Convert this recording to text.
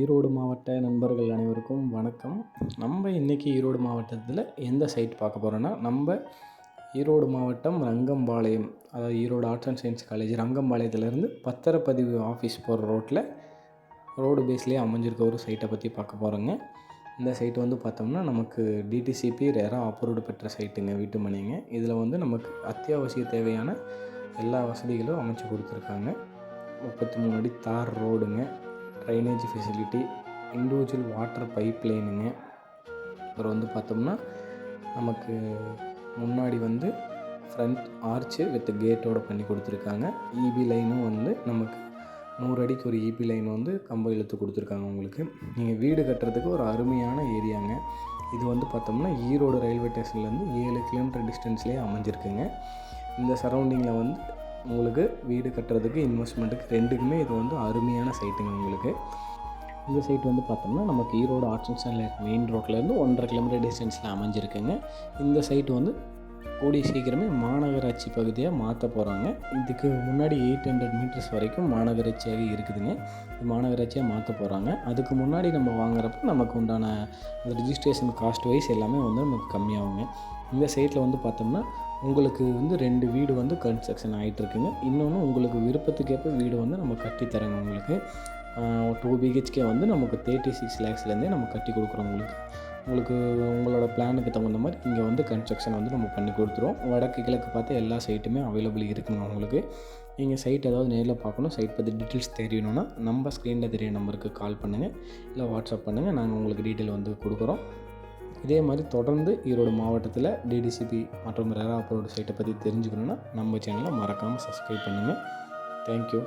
ஈரோடு மாவட்ட நண்பர்கள் அனைவருக்கும் வணக்கம். நம்ம இன்றைக்கி ஈரோடு மாவட்டத்தில் எந்த சைட் பார்க்க போகிறோன்னா நம்ம ஈரோடு மாவட்டம் ரங்கம்பாளையம் அதாவது Erode arts and science college ரங்கம்பாளையத்துலேருந்து பத்திரப்பதிவு ஆஃபீஸ் போகிற ரோட்டில் ரோடு பேஸ்லேயே அமைஞ்சிருக்க ஒரு சைட்டை பற்றி பார்க்க போகிறோங்க இந்த சைட் வந்து பார்த்தோம்னா நமக்கு டிடிசிபி ரேராக அப்ரூவ்டு பெற்ற சைட்டுங்க வீட்டு மனைங்க. இதில் வந்து நமக்கு அத்தியாவசிய தேவையான எல்லா வசதிகளும் அமைச்சு கொடுத்துருக்காங்க. முப்பத்தி மூணு அடி தார் ரோடுங்க drainage facility individual water pipe லைனுங்க அப்புறம் வந்து பார்த்தோம்னா நமக்கு முன்னாடி வந்து ஃப்ரண்ட் ஆர்ச்சு வித் கேட்டோட பண்ணி கொடுத்துருக்காங்க. இபி லைனும் வந்து நமக்கு நூறு அடிக்கு ஒரு இபி லைன் வந்து கம்பம் இழுத்து கொடுத்துருக்காங்க உங்களுக்கு. நீங்கள் வீடு கட்டுறதுக்கு ஒரு அருமையான ஏரியாங்க இது வந்து பார்த்தோம்னா ஈரோடு ரயில்வே ஸ்டேஷன்லேருந்து ஏழு கிலோமீட்டர் டிஸ்டன்ஸ்லேயே அமைஞ்சிருக்குங்க. இந்த சரௌண்டிங்கில் வந்து உங்களுக்கு வீடு கட்டுறதுக்கு இன்வெஸ்ட்மெண்ட்டுக்கு ரெண்டுக்குமே இது வந்து அருமையான சைட்டுங்க உங்களுக்கு. இந்த சைட் வந்து பார்த்தோம்னா நமக்கு ஈரோடு ஆர்ட்ஸ் அண்ட் மெயின் ரோட்லேருந்து ஒன்றரை கிலோமீட்டர் டிஸ்டன்ஸில் அமைஞ்சிருக்குங்க. இந்த சைட் வந்து கூடிய சீக்கிரமே மாநகராட்சி பகுதியாக மாற்ற போகிறாங்க இதுக்கு முன்னாடி எயிட் ஹண்ட்ரட் மீட்டர்ஸ் வரைக்கும் மாநகராட்சியாகவே இருக்குதுங்க. மாநகராட்சியாக மாற்ற போகிறாங்க அதுக்கு முன்னாடி நம்ம வாங்குறப்ப நமக்கு உண்டான அந்த ரிஜிஸ்ட்ரேஷன் காஸ்ட் வைஸ் எல்லாமே வந்து நமக்கு கம்மியாகுங்க. இந்த சைட்டில் வந்து பார்த்தோம்னா உங்களுக்கு வந்து ரெண்டு வீடு வந்து கன்ஸ்ட்ரக்ஷன் ஆகிட்டுருக்குங்க இன்னொன்று உங்களுக்கு விருப்பத்துக்கேற்ப வீடு வந்து நம்ம கட்டித்தரோங்க உங்களுக்கு. டூ பிஹெச்கே வந்து நமக்கு தேர்ட்டி சிக்ஸ் லேக்ஸ்லேருந்தே நம்ம கட்டி கொடுக்குறோம் உங்களுக்கு. உங்களுக்கு உங்களோட பிளானுக்கு தகுந்த மாதிரி இங்கே வந்து கன்ஸ்ட்ரக்ஷன் வந்து நம்ம பண்ணி கொடுத்துருவோம். வடக்கு கிழக்கு பார்த்து எல்லா சைட்டுமே அவைலபிள் இருக்குங்க உங்களுக்கு. நீங்கள் சைட் ஏதாவது நேரில் பார்க்கணும் சைட் பற்றி டீட்டெயில்ஸ் தெரியணும்னா நம்ம ஸ்க்ரீனில் தெரிய நம்பருக்கு கால் பண்ணுங்கள் இல்லை வாட்ஸ்அப் பண்ணுங்கள் நாங்கள் உங்களுக்கு டீட்டெயில் வந்து கொடுக்குறோம். இதே மாதிரி தொடர்ந்து ஈரோடு மாவட்டத்தில் டிடிசிபி மற்றும் ரெரா அப்ரோடு சைட்டை பற்றி தெரிஞ்சுக்கணுன்னா நம்ம சேனலை மறக்காமல் சப்ஸ்கிரைப் பண்ணுங்கள் தேங்க்யூ